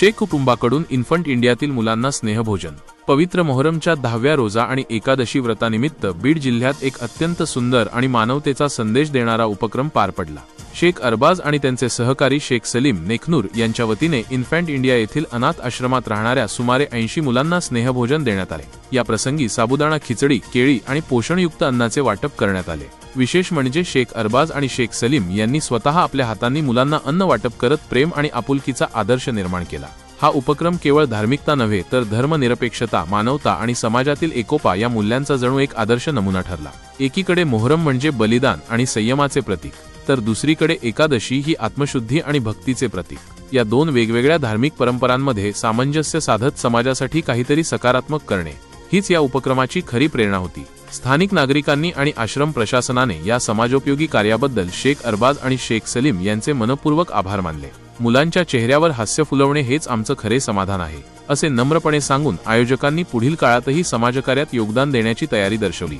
शेख कुटुंबाकडून इन्फंट इंडियातील मुलांना स्नेहभोजन पवित्र मोहरमच्या दहाव्या रोजा आणि एकादशी व्रतानिमित्त बीड जिल्ह्यात एक अत्यंत सुंदर आणि मानवतेचा संदेश देणारा उपक्रम पार पडला. शेख अरबाज आणि त्यांचे सहकारी शेख सलीम नेखनूर यांच्या वतीने इन्फॅन्ट इंडिया येथील अनाथ आश्रमात राहणाऱ्या सुमारे ऐंशी मुलांना स्नेहभोजन देण्यात आले. या प्रसंगी साबुदाणा खिचडी केळी आणि पोषणयुक्त अन्नाचे वाटप करण्यात आले. विशेष म्हणजे शेख अरबाज आणि शेख सलीम यांनी स्वतः आपल्या हातांनी मुलांना अन्न वाटप करत प्रेम आणि आपुलकीचा आदर्श निर्माण केला. हा उपक्रम केवळ धार्मिकता नव्हे तर धर्मनिरपेक्षता मानवता आणि समाजातील एकोपा या मूल्यांचा जणू एक आदर्श नमुना ठरला. एकीकडे मोहरम म्हणजे बलिदान आणि संयमाचे प्रतीक. तर दुसरीकडे एकादशी ही आत्मशुद्धी आणि भक्तीचे प्रतीक. या दोन वेगवेगळ्या धार्मिक परंपरांमध्ये सामंजस्य साधत समाजासाठी काहीतरी सकारात्मक करणे हीच या उपक्रमाची खरी प्रेरणा होती. स्थानिक नागरिकांनी आणि आश्रम प्रशासनाने या समाजोपयोगी कार्याबद्दल शेख अरबाज आणि शेख सलीम यांचे मनपूर्वक आभार मानले. मुलांच्या चेहऱ्यावर हास्य फुलवणे हेच आमचं खरे समाधान आहे असे नम्रपणे सांगून आयोजकांनी पुढील काळातही समाजकार्यात योगदान देण्याची तयारी दर्शवली.